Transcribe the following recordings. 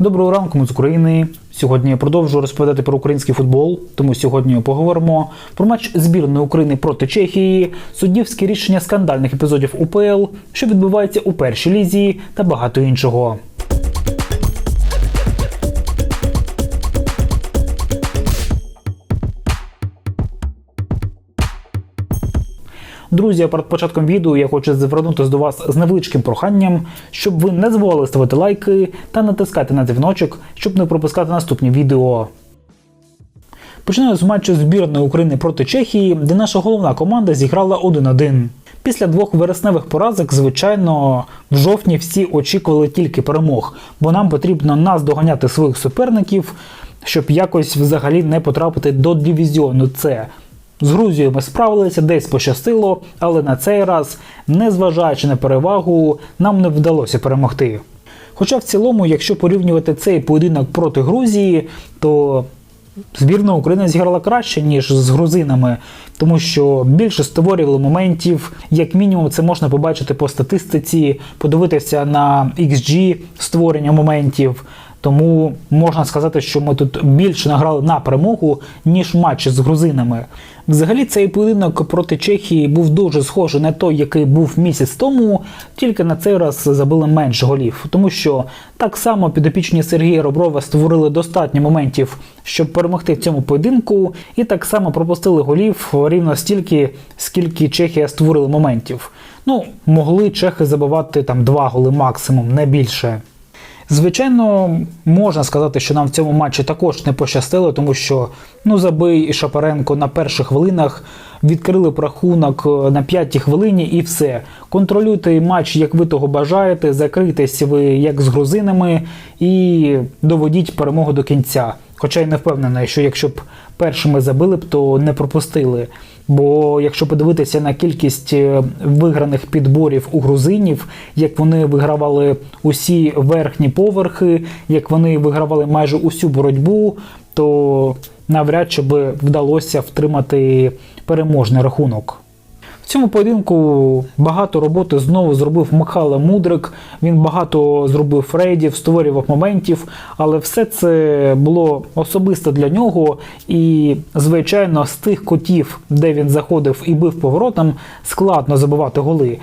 Доброго ранку, ми з України. Сьогодні я продовжую розповідати про український футбол. Тому сьогодні поговоримо про матч збірної України проти Чехії, суддівське рішення скандальних епізодів УПЛ, що відбувається у першій лізі та багато іншого. Друзі, перед початком відео я хочу звернутися до вас з невеличким проханням, щоб ви не забували ставити лайки та натискати на дзвіночок, щоб не пропускати наступні відео. Починаю з матчу збірної України проти Чехії, де наша головна команда зіграла 1-1. Після двох вересневих поразок, звичайно, в жовтні всі очікували тільки перемог, бо нам потрібно наздоганяти своїх суперників, щоб якось взагалі не потрапити до дивізіону С. З Грузією ми справилися, десь пощастило, але на цей раз, незважаючи на перевагу, нам не вдалося перемогти. Хоча в цілому, якщо порівнювати цей поєдинок проти Грузії, то збірна України зіграла краще, ніж з грузинами, тому що більше створювали моментів, як мінімум, це можна побачити по статистиці, подивитися на XG створення моментів. Тому можна сказати, що ми тут більше награли на перемогу, ніж матчі з грузинами. Взагалі, цей поєдинок проти Чехії був дуже схожий на той, який був місяць тому, тільки на цей раз забили менше голів, тому що так само підопічні Сергія Роброва створили достатньо моментів, щоб перемогти в цьому поєдинку, і так само пропустили голів рівно стільки, скільки Чехія створили моментів. Ну, могли чехи забивати там два голи максимум, не більше. Звичайно, можна сказати, що нам в цьому матчі також не пощастило, тому що ну Забий і Шапаренко на перших хвилинах відкрили рахунок на п'ятій хвилині і все. Контролюйте матч, як ви того бажаєте, закрийтесь ви як з грузинами і доведіть перемогу до кінця. Хоча й не впевнений, що якщо б першими забили б, то не пропустили. Бо якщо подивитися на кількість е, виграних підборів у грузинів, як вони вигравали усі верхні поверхи, як вони вигравали майже усю боротьбу, то навряд чи би вдалося втримати переможний рахунок. Цьому поєдинку багато роботи знову зробив Михайло Мудрик. Він багато зробив рейдів, створював моментів, але все це було особисто для нього. І, звичайно, з тих котів, де він заходив і бив поворотом, складно забивати голи.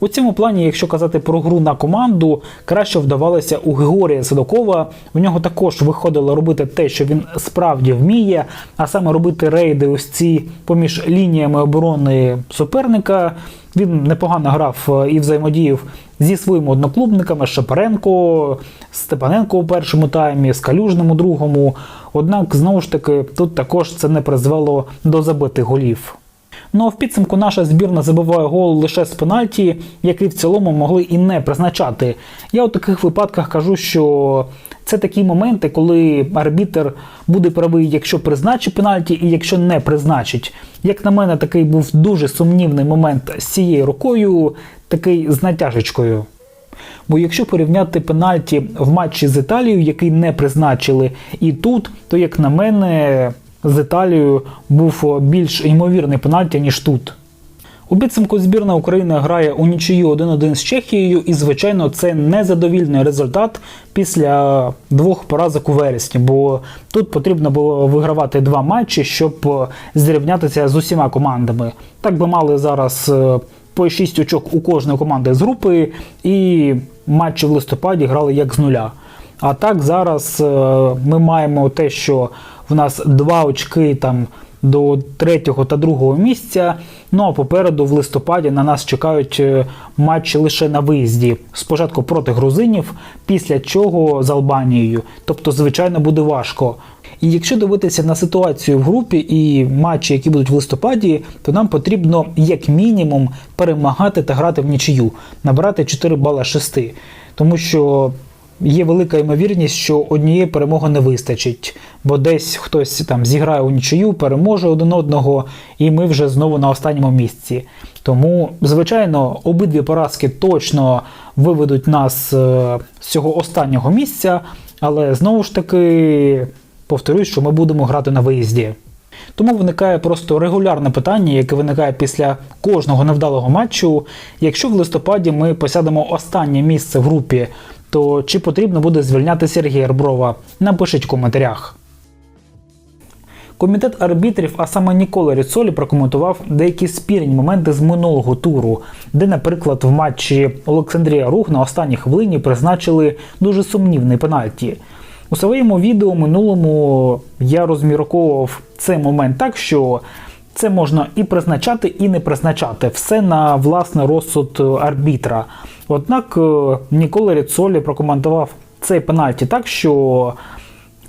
У цьому плані, якщо казати про гру на команду, краще вдавалося у Георгія Садокова. В нього також виходило робити те, що він справді вміє, а саме робити рейди ось ці поміж лініями оборони суперника. Він непогано грав і взаємодіяв зі своїми одноклубниками Шапаренко, Степаненко у першому таймі, Скалюжним у другому. Однак, знову ж таки, тут також це не призвело до забитих голів. Ну а в підсумку наша збірна забиває гол лише з пенальті, який в цілому могли і не призначати. Я у таких випадках кажу, що це такі моменти, коли арбітер буде правий, якщо призначить пенальті, і якщо не призначить. Як на мене, такий був дуже сумнівний момент з цією рукою, такий з натяжечкою. Бо якщо порівняти пенальті в матчі з Італією, який не призначили, і тут, то як на мене з Італією був більш ймовірний пенальті, ніж тут. У підсумку збірна України грає у нічию 1-1 з Чехією, і, звичайно, це незадовільний результат після двох поразок у вересні, бо тут потрібно було вигравати два матчі, щоб зрівнятися з усіма командами. Так би мали зараз е, по 6 очок у кожної команди з групи, і матчі в листопаді грали як з нуля. А так зараз е, ми маємо те, що в нас два очки там до третього та другого місця. Ну а попереду в листопаді на нас чекають е, матчі лише на виїзді. Спочатку проти грузинів, після чого з Албанією. Тобто, звичайно, буде важко. І якщо дивитися на ситуацію в групі і матчі, які будуть в листопаді, то нам потрібно як мінімум перемагати та грати в нічию, набрати 4 бала 6. Тому що є велика ймовірність, що однієї перемоги не вистачить, бо десь хтось там зіграє у нічию, переможе один одного, і ми вже знову на останньому місці. Тому, звичайно, обидві поразки точно виведуть нас е, з цього останнього місця, але знову ж таки повторюсь, що ми будемо грати на виїзді. Тому виникає просто регулярне питання, яке виникає після кожного невдалого матчу. Якщо в листопаді ми посядемо останнє місце в групі, то чи потрібно буде звільняти Сергія Реброва? Напишіть в коментарях. Комітет арбітрів, а саме Нікола Ріцолі, прокоментував деякі спірні моменти з минулого туру, де, наприклад, в матчі Олександрія Рух на останній хвилині призначили дуже сумнівний пенальті. У своєму відео минулому я розмірковував цей момент так, що це можна і призначати, і не призначати. Все на власний розсуд арбітра. Однак е, Нікола Ріцолі прокоментував цей пенальті так, що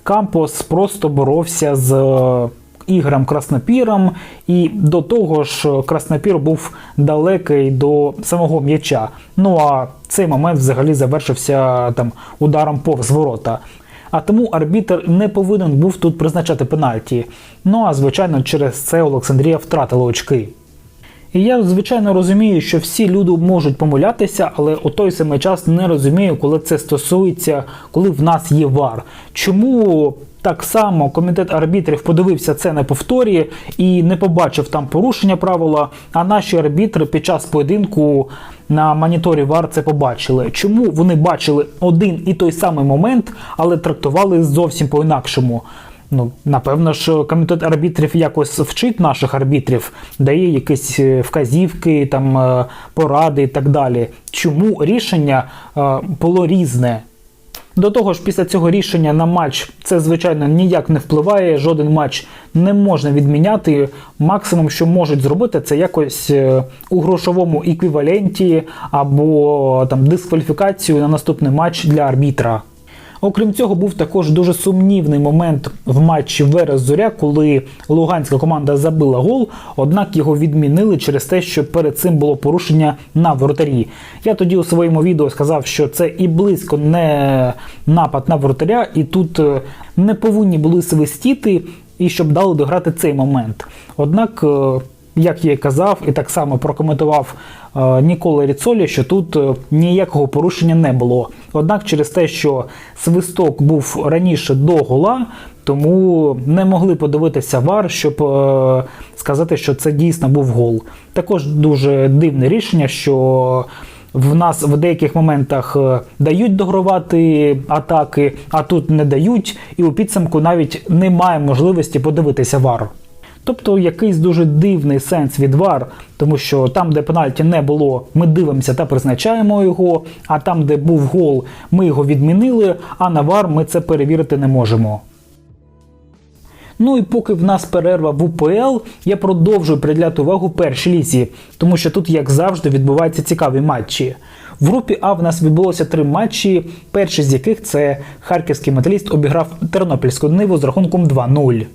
Кампос просто боровся з е, Ігорем Краснопіром, і до того ж Краснопір був далекий до самого м'яча. Ну а цей момент взагалі завершився там ударом повз ворота. А тому арбітр не повинен був тут призначати пенальті. Ну а звичайно, через це Олександрія втратила очки. І я, звичайно, розумію, що всі люди можуть помилятися, але у той самий час не розумію, коли це стосується, коли в нас є вар. Чому так само комітет арбітрів подивився це на повторі і не побачив там порушення правила, а наші арбітри під час поєдинку на моніторі ВАР це побачили. Чому вони бачили один і той самий момент, але трактували зовсім по-інакшому? Ну, напевно ж, комітет арбітрів якось вчить наших арбітрів, дає якісь е, вказівки, там е, поради і так далі. Чому рішення е, було різне? До того ж, після цього рішення на матч це, звичайно, ніяк не впливає. Жоден матч не можна відміняти. Максимум, що можуть зробити, це якось у грошовому еквіваленті або там дискваліфікацію на наступний матч для арбітра. Окрім цього, був також дуже сумнівний момент в матчі Верес Зоря, коли луганська команда забила гол, однак його відмінили через те, що перед цим було порушення на воротарі. Я тоді у своєму відео сказав, що це і близько не напад на воротаря, і тут не повинні були свистіти, і щоб дали дограти цей момент. Однак. Як я і казав, і так само прокоментував е, Нікола Ріцолі, що тут е, ніякого порушення не було. Однак, через те, що свисток був раніше до гола, тому не могли подивитися вар, щоб е, сказати, що це дійсно був гол. Також дуже дивне рішення, що в нас в деяких моментах дають догравати атаки, а тут не дають, і у підсумку навіть немає можливості подивитися вар. Тобто якийсь дуже дивний сенс від вар, тому що там, де пенальті не було, ми дивимося та призначаємо його. А там, де був гол, ми його відмінили, а на вар ми це перевірити не можемо. Ну і поки в нас перерва в УПЛ, я продовжую приділяти увагу першій лізі, тому що тут, як завжди, відбуваються цікаві матчі. В групі А в нас відбулося три матчі, перший з яких це харківський металіст обіграв Тернопільську ниву з рахунком 2-0.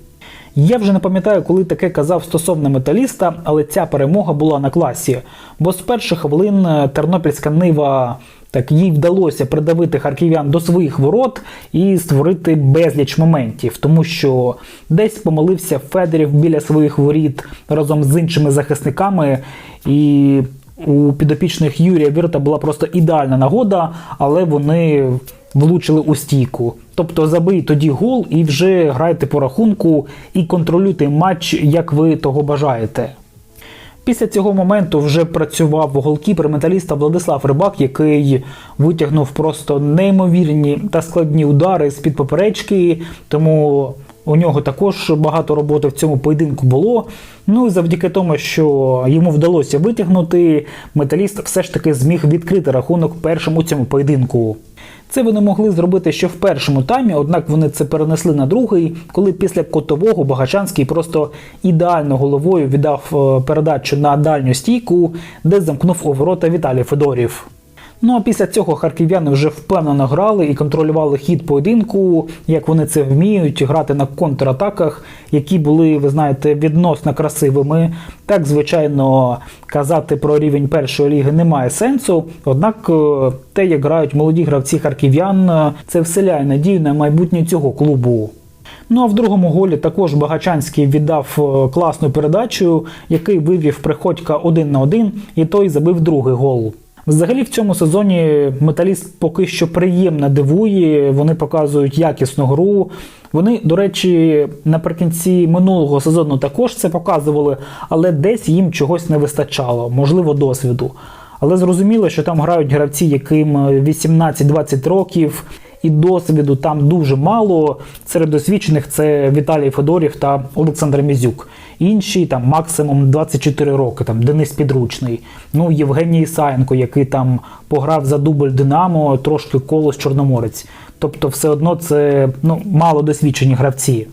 Я вже не пам'ятаю, коли таке казав стосовно металіста, але ця перемога була на класі. Бо з перших хвилин е, тернопільська нива так їй вдалося придавити харків'ян до своїх ворот і створити безліч моментів, тому що десь помилився Федорів біля своїх воріт разом з іншими захисниками. І у підопічних Юрія Вірта була просто ідеальна нагода, але вони влучили у стійку. Тобто забий тоді гол і вже грайте по рахунку і контролюйте матч, як ви того бажаєте. Після цього моменту вже працював голкіпер металіста Владислав Рибак, який витягнув просто неймовірні та складні удари з-під поперечки, тому у нього також багато роботи в цьому поєдинку було. Ну і завдяки тому, що йому вдалося витягнути, металіст все ж таки зміг відкрити рахунок першим у цьому поєдинку. Це вони могли зробити ще в першому таймі, однак вони це перенесли на другий, коли після котового Богачанський просто ідеально головою віддав е, передачу на дальню стійку, де замкнув у ворота Віталій Федорів. Ну а після цього харків'яни вже впевнено грали і контролювали хід поєдинку, як вони це вміють, грати на контратаках, які були, ви знаєте, відносно красивими. Так, звичайно, казати про рівень першої ліги немає сенсу. Однак е, те, як грають молоді гравці харків'ян, е, це вселяє надію на майбутнє цього клубу. Ну а в другому голі також Багачанський віддав е, класну передачу, який вивів приходька один на один, і той забив другий гол. Взагалі в цьому сезоні металіст поки що приємно дивує, вони показують якісну гру. Вони, до речі, наприкінці минулого сезону також це показували, але десь їм чогось не вистачало, можливо, досвіду. Але зрозуміло, що там грають гравці, яким 18-20 років, і досвіду там дуже мало. Серед досвідчених це Віталій Федорів та Олександр Мізюк. Інші там максимум 24 роки, там Денис Підручний. Ну, Євгеній Ісаєнко, який там пограв за дубль Динамо, трошки колос Чорноморець. Тобто, все одно це ну, мало досвідчені гравці.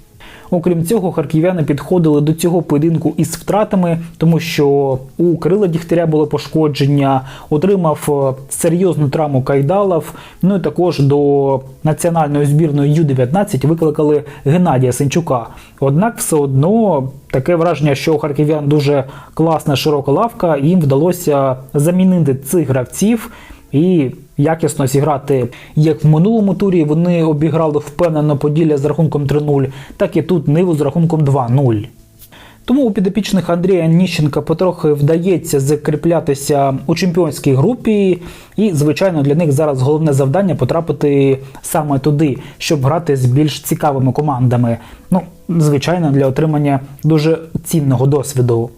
Окрім цього, харків'яни підходили до цього поєдинку із втратами, тому що у Кирила Дігтяря було пошкодження, отримав е, серйозну травму Кайдалов. Ну і також до національної збірної Ю-19 викликали Геннадія Сенчука. Однак, все одно таке враження, що у харків'ян дуже класна широка лавка, їм вдалося замінити цих гравців і якісно зіграти як в минулому турі. Вони обіграли впевнено Поділля з рахунком 3-0, так і тут Ниву з рахунком 2-0. Тому у підопічних Андрія Ніщенка потрохи вдається закріплятися у чемпіонській групі, і, звичайно, для них зараз головне завдання потрапити саме туди, щоб грати з більш цікавими командами. Ну, звичайно, для отримання дуже цінного досвіду.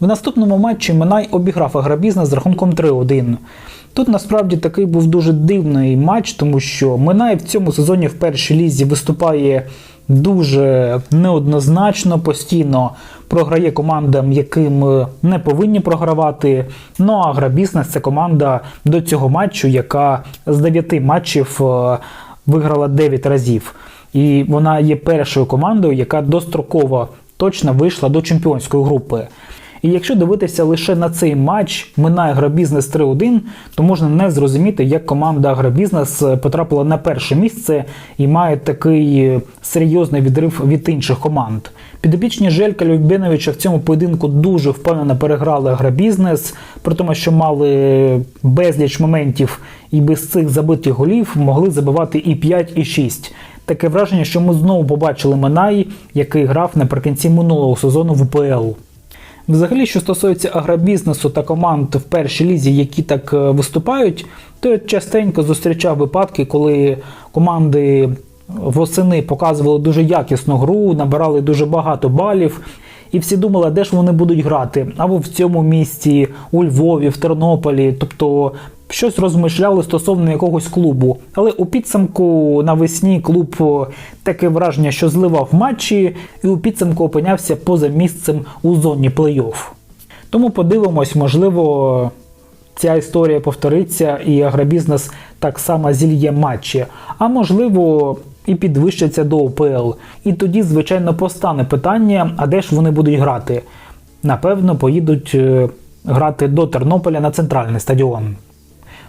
В наступному матчі Минай обіграв агробізнес з рахунком 3-1. Тут насправді такий був дуже дивний матч, тому що Минай в цьому сезоні в першій лізі виступає дуже неоднозначно, постійно програє командам, яким не повинні програвати. Ну а агробізнес це команда до цього матчу, яка з 9 матчів е, виграла 9 разів. І вона є першою командою, яка достроково точно вийшла до чемпіонської групи. І якщо дивитися лише на цей матч, минає агробізнес 3-1, то можна не зрозуміти, як команда агробізнес потрапила на перше місце і має такий серйозний відрив від інших команд. Підопічні Желька Любеновича в цьому поєдинку дуже впевнено переграли агробізнес, при тому, що мали безліч моментів і без цих забитих голів могли забивати і 5, і 6. Таке враження, що ми знову побачили Минай, який грав наприкінці минулого сезону в УПЛ. Взагалі, що стосується агробізнесу та команд в першій лізі, які так е, виступають, то я частенько зустрічав випадки, коли команди восени показували дуже якісну гру, набирали дуже багато балів. І всі думали, де ж вони будуть грати, або в цьому місті, у Львові, в Тернополі. Тобто щось розмишляли стосовно якогось клубу. Але у підсумку навесні клуб таке враження, що зливав матчі, і у підсумку опинявся поза місцем у зоні плей-офф. Тому подивимось, можливо, ця історія повториться, і агробізнес так само зільє матчі. А можливо. І підвищиться до ОПЛ. І тоді, звичайно, постане питання, а де ж вони будуть грати? Напевно, поїдуть е, грати до Тернополя на центральний стадіон.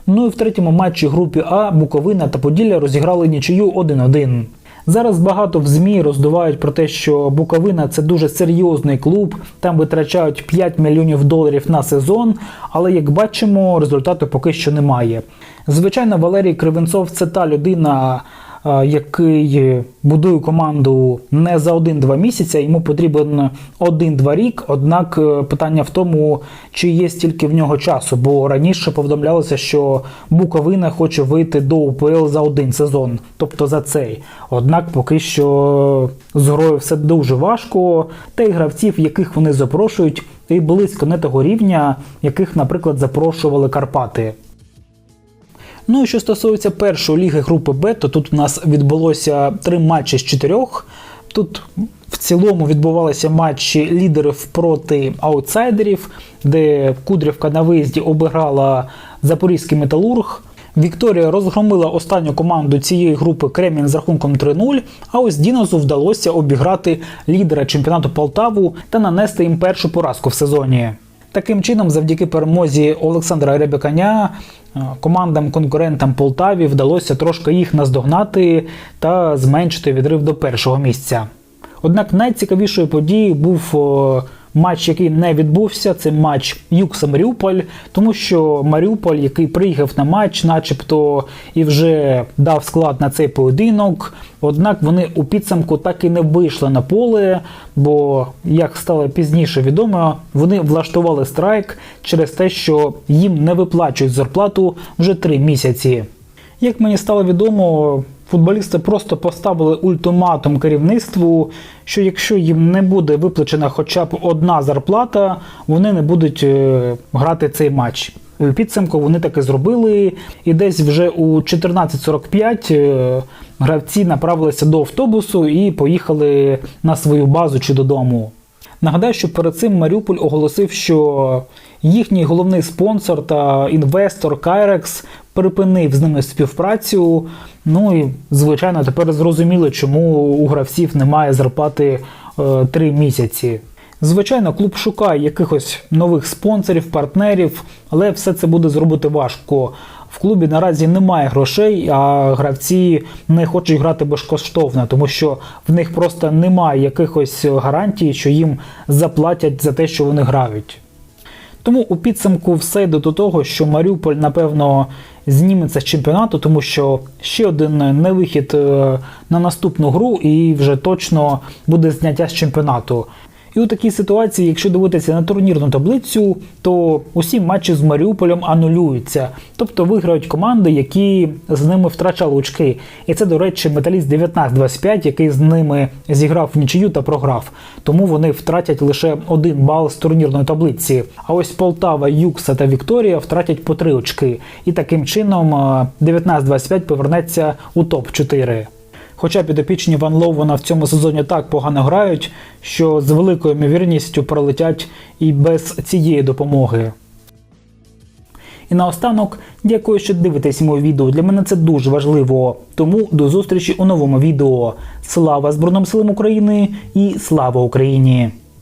Ну і в третьому матчі групі А Буковина та Поділля розіграли нічию 1-1. Зараз багато в ЗМІ роздувають про те, що Буковина це дуже серйозний клуб, там витрачають 5 мільйонів доларів на сезон, але як бачимо, результату поки що немає. Звичайно, Валерій Кривенцов це та людина, який будує команду не за один-два місяця, йому потрібен один-два рік. Однак е, питання в тому, чи є стільки в нього часу, бо раніше повідомлялося, що Буковина хоче вийти до УПЛ за один сезон, тобто за цей. Однак поки що з грою все дуже важко, та й гравців, яких вони запрошують, і близько не того рівня, яких, наприклад, запрошували Карпати. Ну і що стосується першої ліги групи Б, то тут у нас відбулося три матчі з чотирьох. Тут в цілому відбувалися матчі лідерів проти аутсайдерів, де Кудрівка на виїзді обіграла Запорізький металург. Вікторія розгромила останню команду цієї групи Кремінь з рахунком 3-0. А ось Дінозу вдалося обіграти лідера чемпіонату Полтаву та нанести їм першу поразку в сезоні. Таким чином, завдяки перемозі Олександра Ребеканя, командам-конкурентам Полтаві вдалося трошки їх наздогнати та зменшити відрив до першого місця. Однак найцікавішою подією був матч, який не відбувся, це матч Юкса Маріуполь, тому що Маріуполь, який приїхав на матч, начебто і вже дав склад на цей поєдинок. Однак вони у підсумку так і не вийшли на поле, бо, як стало пізніше відомо, вони влаштували страйк через те, що їм не виплачують зарплату вже три місяці. Як мені стало відомо, Футболісти просто поставили ультиматум керівництву, що якщо їм не буде виплачена хоча б одна зарплата, вони не будуть е, грати цей матч. Підсумку вони таки зробили, і десь вже у 14.45 е, гравці направилися до автобусу і поїхали на свою базу чи додому. Нагадаю, що перед цим Маріуполь оголосив, що їхній головний спонсор та інвестор Кайрекс припинив з ними співпрацю. Ну і звичайно, тепер зрозуміло, чому у гравців немає зарплати е, три місяці. Звичайно, клуб шукає якихось нових спонсорів, партнерів, але все це буде зробити важко. В клубі наразі немає грошей, а гравці не хочуть грати безкоштовно, тому що в них просто немає якихось гарантій, що їм заплатять за те, що вони грають. Тому у підсумку все йде до того, що Маріуполь, напевно, зніметься з чемпіонату, тому що ще один невихід е, на наступну гру, і вже точно буде зняття з чемпіонату. І у такій ситуації, якщо дивитися на турнірну таблицю, то усі матчі з Маріуполем анулюються, тобто виграють команди, які з ними втрачали очки. І це, до речі, металіст 19-25, який з ними зіграв в нічию та програв. Тому вони втратять лише один бал з турнірної таблиці. А ось Полтава, Юкса та Вікторія втратять по три очки. І таким чином е, 19-25 повернеться у топ 4 Хоча підопічні Ван Лоувена в цьому сезоні так погано грають, що з великою ймовірністю пролетять і без цієї допомоги. І наостанок, дякую, що дивитесь моє відео. Для мене це дуже важливо. Тому до зустрічі у новому відео. Слава Збройним силам України і слава Україні!